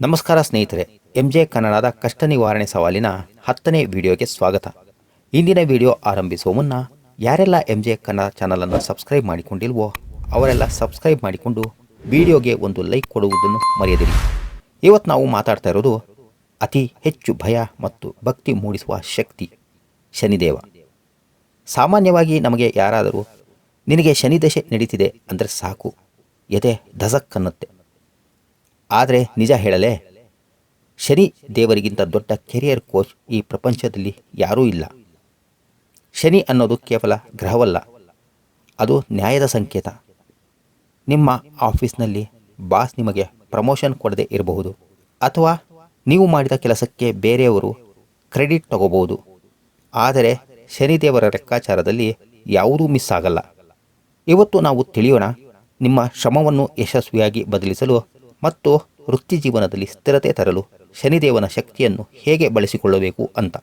ನಮಸ್ಕಾರ ಸ್ನೇಹಿತರೆ M J ಕನ್ನಡದ ಕಷ್ಟ ನಿವಾರಣೆ ಸವಾಲಿನ ಹತ್ತನೇ ವಿಡಿಯೋಗೆ ಸ್ವಾಗತ. ಇಂದಿನ ವಿಡಿಯೋ ಆರಂಭಿಸುವ ಮುನ್ನ, ಯಾರೆಲ್ಲ ಎಂ ಜೆ ಕನ್ನಡ ಚಾನಲನ್ನು ಸಬ್ಸ್ಕ್ರೈಬ್ ಮಾಡಿಕೊಂಡಿಲ್ವೋ, ಅವರೆಲ್ಲ ಸಬ್ಸ್ಕ್ರೈಬ್ ಮಾಡಿಕೊಂಡು ವಿಡಿಯೋಗೆ ಒಂದು ಲೈಕ್ ಕೊಡುವುದನ್ನು ಮರೆಯದಿರಿ. ಇವತ್ತು ನಾವು ಮಾತಾಡ್ತಾ ಇರೋದು ಅತಿ ಹೆಚ್ಚು ಭಯ ಮತ್ತು ಭಕ್ತಿ ಮೂಡಿಸುವ ಶಕ್ತಿ, ಶನಿದೇವ. ಸಾಮಾನ್ಯವಾಗಿ ನಮಗೆ ಯಾರಾದರೂ, ನಿನಗೆ ಶನಿದಶೆ ನಡೀತಿದೆ ಅಂದರೆ ಸಾಕು ಎದೆ ಧಸಕ್ ಅನ್ನುತ್ತೆ ಆದರೆ ನಿಜ ಹೇಳಲೇ, ಶನಿ ದೇವರಿಗಿಂತ ದೊಡ್ಡ ಕೆರಿಯರ್ ಕೋಚ್ ಈ ಪ್ರಪಂಚದಲ್ಲಿ ಯಾರೂ ಇಲ್ಲ. ಶನಿ ಅನ್ನೋದು ಕೇವಲ ಗ್ರಹವಲ್ಲ, ಅದು ನ್ಯಾಯದ ಸಂಕೇತ. ನಿಮ್ಮ ಆಫೀಸ್ನಲ್ಲಿ ಬಾಸ್ ನಿಮಗೆ ಪ್ರಮೋಷನ್ ಕೊಡದೆ ಇರಬಹುದು, ಅಥವಾ ನೀವು ಮಾಡಿದ ಕೆಲಸಕ್ಕೆ ಬೇರೆಯವರು ಕ್ರೆಡಿಟ್ ತಗೋಬಹುದು. ಆದರೆ ಶನಿದೇವರ ಲೆಕ್ಕಾಚಾರದಲ್ಲಿ ಯಾವುದೂ ಮಿಸ್ ಆಗಲ್ಲ ಇವತ್ತು ನಾವು ತಿಳಿಯೋಣ, ನಿಮ್ಮ ಶ್ರಮವನ್ನು ಯಶಸ್ವಿಯಾಗಿ ಬದಲಿಸಲು ಮತ್ತು ವೃತ್ತಿ ಜೀವನದಲ್ಲಿ ಸ್ಥಿರತೆ ತರಲು ಶನಿದೇವನ ಶಕ್ತಿಯನ್ನು ಹೇಗೆ ಬಳಸಿಕೊಳ್ಳಬೇಕು ಅಂತ.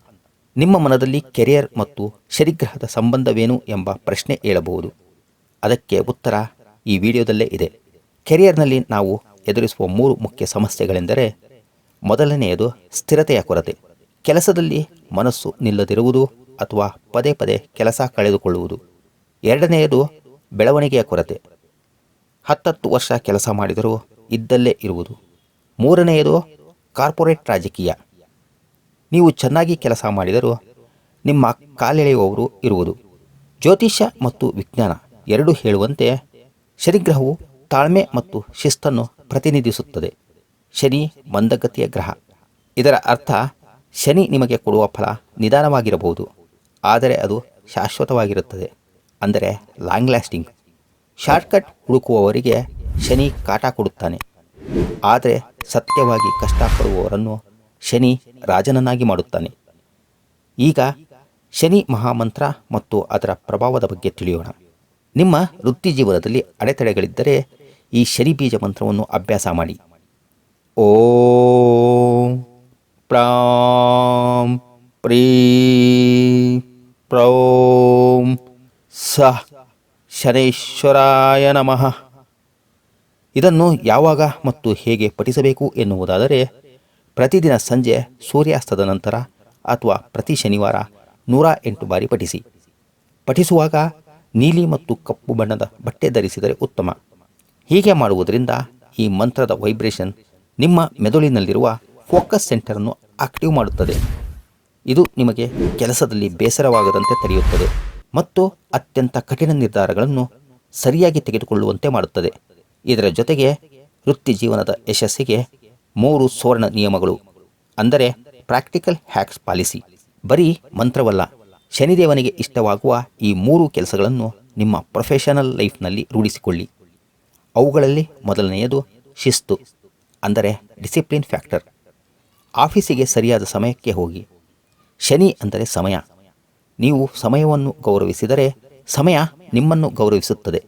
ನಿಮ್ಮ ಮನದಲ್ಲಿ ಕೆರಿಯರ್ ಮತ್ತು ಶನಿಗ್ರಹದ ಸಂಬಂಧವೇನು ಎಂಬ ಪ್ರಶ್ನೆ ಏಳಬಹುದು. ಅದಕ್ಕೆ ಉತ್ತರ ಈ ವಿಡಿಯೋದಲ್ಲೇ ಇದೆ. ಕೆರಿಯರ್ನಲ್ಲಿ ನಾವು ಎದುರಿಸುವ ಮೂರು ಮುಖ್ಯ ಸಮಸ್ಯೆಗಳೆಂದರೆ, ಮೊದಲನೆಯದು ಸ್ಥಿರತೆಯ ಕೊರತೆ. ಕೆಲಸದಲ್ಲಿ ಮನಸ್ಸು ನಿಲ್ಲದಿರುವುದು ಅಥವಾ ಪದೇ ಪದೇ ಕೆಲಸ ಕಳೆದುಕೊಳ್ಳುವುದು. ಎರಡನೆಯದು ಬೆಳವಣಿಗೆಯ ಕೊರತೆ. ಹತ್ತತ್ತು ವರ್ಷ ಕೆಲಸ ಮಾಡಿದರೂ ಇದ್ದಲ್ಲೇ ಇರುವುದು. ಮೂರನೆಯದು ಕಾರ್ಪೊರೇಟ್ ರಾಜಕೀಯ. ನೀವು ಚೆನ್ನಾಗಿ ಕೆಲಸ ಮಾಡಿದರೂ ನಿಮ್ಮ ಕಾಲೆಳೆಯುವವರು ಇರುವುದು. ಜ್ಯೋತಿಷ್ಯ ಮತ್ತು ವಿಜ್ಞಾನ ಎರಡು ಹೇಳುವಂತೆ ಶನಿಗ್ರಹವು ತಾಳ್ಮೆ ಮತ್ತು ಶಿಸ್ತನ್ನು ಪ್ರತಿನಿಧಿಸುತ್ತದೆ. ಶನಿ ಮಂದಗತಿಯ ಗ್ರಹ. ಇದರ ಅರ್ಥ ಶನಿ ನಿಮಗೆ ಕೊಡುವ ಫಲ ನಿಧಾನವಾಗಿರಬಹುದು. ಆದರೆ ಅದು ಶಾಶ್ವತವಾಗಿರುತ್ತದೆ. ಅಂದರೆ ಲಾಂಗ್ ಲಾಸ್ಟಿಂಗ್. ಶಾರ್ಟ್ಕಟ್ ಹುಡುಕುವವರಿಗೆ ಶನಿ ಕಾಟ ಕೊಡುತ್ತಾನೆ. ಆದರೆ ಸತ್ಯವಾಗಿ ಕಷ್ಟಪಡುವವರನ್ನು ಶನಿ ರಾಜನನ್ನಾಗಿ ಮಾಡುತ್ತಾನೆ. ಈಗ ಶನಿ ಮಹಾಮಂತ್ರ ಮತ್ತು ಅದರ ಪ್ರಭಾವದ ಬಗ್ಗೆ ತಿಳಿಯೋಣ. ನಿಮ್ಮ ವೃತ್ತಿ ಜೀವನದಲ್ಲಿ ಅಡೆತಡೆಗಳಿದ್ದರೆ ಈ ಶನಿ ಬೀಜ ಮಂತ್ರವನ್ನು ಅಭ್ಯಾಸ ಮಾಡಿ. ಓಂ ಪ್ರಾಂ ಪ್ರೀ ಪ್ರೋಂ ಸ ಶನೇಶ್ವರಾಯ ನಮಃ. ಇದನ್ನು ಯಾವಾಗ ಮತ್ತು ಹೇಗೆ ಪಠಿಸಬೇಕು ಎನ್ನುವುದಾದರೆ, ಪ್ರತಿದಿನ ಸಂಜೆ ಸೂರ್ಯಾಸ್ತದ ನಂತರ ಅಥವಾ ಪ್ರತಿ ಶನಿವಾರ ನೂರ ಎಂಟು ಬಾರಿ ಪಠಿಸಿ. ಪಠಿಸುವಾಗ ನೀಲಿ ಮತ್ತು ಕಪ್ಪು ಬಣ್ಣದ ಬಟ್ಟೆ ಧರಿಸಿದರೆ ಉತ್ತಮ. ಹೀಗೆ ಮಾಡುವುದರಿಂದ ಈ ಮಂತ್ರದ ವೈಬ್ರೇಷನ್ ನಿಮ್ಮ ಮೆದುಳಿನಲ್ಲಿರುವ ಫೋಕಸ್ ಸೆಂಟರನ್ನು ಆಕ್ಟಿವ್ ಮಾಡುತ್ತದೆ. ಇದು ನಿಮಗೆ ಕೆಲಸದಲ್ಲಿ ಬೇಸರವಾಗದಂತೆ ತಡೆಯುತ್ತದೆ ಮತ್ತು ಅತ್ಯಂತ ಕಠಿಣ ನಿರ್ಧಾರಗಳನ್ನು ಸರಿಯಾಗಿ ತೆಗೆದುಕೊಳ್ಳುವಂತೆ ಮಾಡುತ್ತದೆ. ಇದರ ಜೊತೆಗೆ ವೃತ್ತಿ ಜೀವನದ ಯಶಸ್ಸಿಗೆ ಮೂರು ಸುವರ್ಣ ನಿಯಮಗಳು. ಅಂದರೆ ಪ್ರಾಕ್ಟಿಕಲ್ ಹ್ಯಾಕ್ಸ್ ಪಾಲಿಸಿ. ಬರೀ ಮಂತ್ರವಲ್ಲ, ಶನಿದೇವನಿಗೆ ಇಷ್ಟವಾಗುವ ಈ ಮೂರು ಕೆಲಸಗಳನ್ನು ನಿಮ್ಮ ಪ್ರೊಫೆಷನಲ್ ಲೈಫ್ನಲ್ಲಿ ರೂಢಿಸಿಕೊಳ್ಳಿ. ಅವುಗಳಲ್ಲಿ ಮೊದಲನೆಯದು ಶಿಸ್ತು, ಅಂದರೆ ಡಿಸಿಪ್ಲಿನ್ ಫ್ಯಾಕ್ಟರ್. ಆಫೀಸಿಗೆ ಸರಿಯಾದ ಸಮಯಕ್ಕೆ ಹೋಗಿ. ಶನಿ ಅಂದರೆ ಸಮಯ. ನೀವು ಸಮಯವನ್ನು ಗೌರವಿಸಿದರೆ ಸಮಯ ನಿಮ್ಮನ್ನು ಗೌರವಿಸುತ್ತದೆ.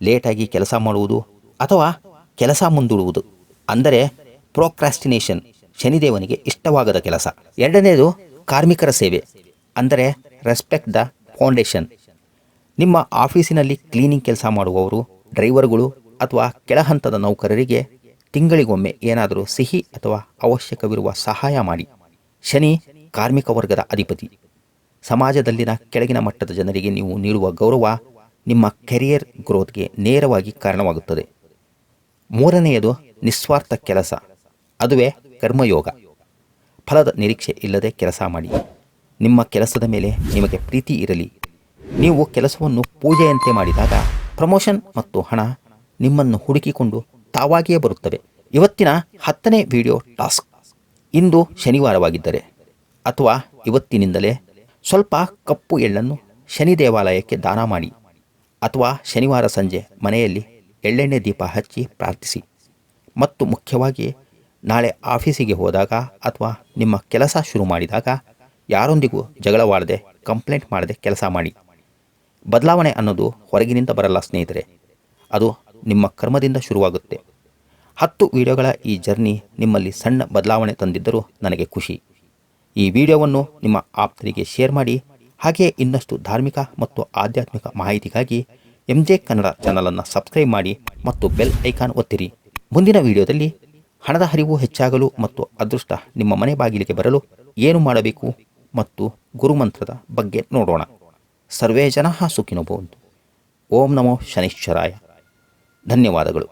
ಲೇಟಾಗಿ ಕೆಲಸ ಮಾಡುವುದು ಅಥವಾ ಕೆಲಸ ಮುಂದೂಡುವುದು. ಅಂದರೆ ಪ್ರೋಕ್ರಾಸ್ಟಿನೇಷನ್ ಶನಿದೇವನಿಗೆ ಇಷ್ಟವಾಗದ ಕೆಲಸ. ಎರಡನೇದು ಕಾರ್ಮಿಕರ ಸೇವೆ, ಅಂದರೆ ರೆಸ್ಪೆಕ್ಟ್ ದ ಫೌಂಡೇಶನ್ ನಿಮ್ಮ ಆಫೀಸಿನಲ್ಲಿ ಕ್ಲೀನಿಂಗ್ ಕೆಲಸ ಮಾಡುವವರು ಡ್ರೈವರ್ಗಳು ಅಥವಾ ಕೆಳಹಂತದ ನೌಕರರಿಗೆ ತಿಂಗಳಿಗೊಮ್ಮೆ ಏನಾದರೂ ಸಿಹಿ ಅಥವಾ ಅವಶ್ಯಕವಿರುವ ಸಹಾಯ ಮಾಡಿ. ಶನಿ ಕಾರ್ಮಿಕ ವರ್ಗದ ಅಧಿಪತಿ. ಸಮಾಜದಲ್ಲಿನ ಕೆಳಗಿನ ಮಟ್ಟದ ಜನರಿಗೆ ನೀವು ನೀಡುವ ಗೌರವ ನಿಮ್ಮ ಕೆರಿಯರ್ ಗ್ರೋತ್ಗೆ ನೇರವಾಗಿ ಕಾರಣವಾಗುತ್ತದೆ. ಮೂರನೆಯದು ನಿಸ್ವಾರ್ಥ ಕೆಲಸ, ಅದುವೇ ಕರ್ಮಯೋಗ. ಫಲದ ನಿರೀಕ್ಷೆ ಇಲ್ಲದೆ ಕೆಲಸ ಮಾಡಿ. ನಿಮ್ಮ ಕೆಲಸದ ಮೇಲೆ ನಿಮಗೆ ಪ್ರೀತಿ ಇರಲಿ. ನೀವು ಕೆಲಸವನ್ನು ಪೂಜೆಯಂತೆ ಮಾಡಿದಾಗ ಪ್ರಮೋಷನ್ ಮತ್ತು ಹಣ ನಿಮ್ಮನ್ನು ಹುಡುಕಿಕೊಂಡು ತಾವಾಗಿಯೇ ಬರುತ್ತವೆ. ಇವತ್ತಿನ ಹತ್ತನೇ ವಿಡಿಯೋ ಟಾಸ್ಕ್. ಇಂದು ಶನಿವಾರವಾಗಿದ್ದರೆ ಅಥವಾ ಇವತ್ತಿನಿಂದಲೇ ಸ್ವಲ್ಪ ಕಪ್ಪು ಎಳ್ಳನ್ನು ಶನಿ ದೇವಾಲಯಕ್ಕೆ ದಾನ ಮಾಡಿ. ಅಥವಾ ಶನಿವಾರ ಸಂಜೆ ಮನೆಯಲ್ಲಿ ಎಳ್ಳೆಣ್ಣೆ ದೀಪ ಹಚ್ಚಿ ಪ್ರಾರ್ಥಿಸಿ. ಮತ್ತು ಮುಖ್ಯವಾಗಿ ನಾಳೆ ಆಫೀಸಿಗೆ ಹೋದಾಗ ಅಥವಾ ನಿಮ್ಮ ಕೆಲಸ ಶುರು ಮಾಡಿದಾಗ ಯಾರೊಂದಿಗೂ ಜಗಳವಾಡದೆ ಕಂಪ್ಲೇಂಟ್ ಮಾಡದೆ ಕೆಲಸ ಮಾಡಿ. ಬದಲಾವಣೆ ಅನ್ನೋದು ಹೊರಗಿನಿಂದ ಬರಲ್ಲ ಸ್ನೇಹಿತರೆ. ಅದು ನಿಮ್ಮ ಕರ್ಮದಿಂದ ಶುರುವಾಗುತ್ತೆ. ಹತ್ತು ವಿಡಿಯೋಗಳ ಈ ಜರ್ನಿ ನಿಮ್ಮಲ್ಲಿ ಸಣ್ಣ ಬದಲಾವಣೆ ತಂದಿದ್ದರೂ ನನಗೆ ಖುಷಿ. ಈ ವಿಡಿಯೋವನ್ನು ನಿಮ್ಮ ಆಪ್ತರಿಗೆ ಶೇರ್ ಮಾಡಿ ಹಾಗೆಯೇ ಇನ್ನಷ್ಟು ಧಾರ್ಮಿಕ ಮತ್ತು ಆಧ್ಯಾತ್ಮಿಕ ಮಾಹಿತಿಗಾಗಿ ಎಂ ಜೆ ಕನ್ನಡ ಚಾನಲನ್ನು ಸಬ್ಸ್ಕ್ರೈಬ್ ಮಾಡಿ ಮತ್ತು ಬೆಲ್ ಐಕಾನ್ ಒತ್ತಿರಿ. ಮುಂದಿನ ವಿಡಿಯೋದಲ್ಲಿ ಹಣದ ಹರಿವು ಹೆಚ್ಚಾಗಲು ಮತ್ತು ಅದೃಷ್ಟ ನಿಮ್ಮ ಮನೆ ಬಾಗಿಲಿಗೆ ಬರಲು ಏನು ಮಾಡಬೇಕು ಮತ್ತು ಗುರುಮಂತ್ರದ ಬಗ್ಗೆ ನೋಡೋಣ. ಸರ್ವೇ ಜನ ಸುಖಿನೋ ಭವಂತು. ಓಂ ನಮೋ ಶನಿಶ್ಚರಾಯ. ಧನ್ಯವಾದಗಳು.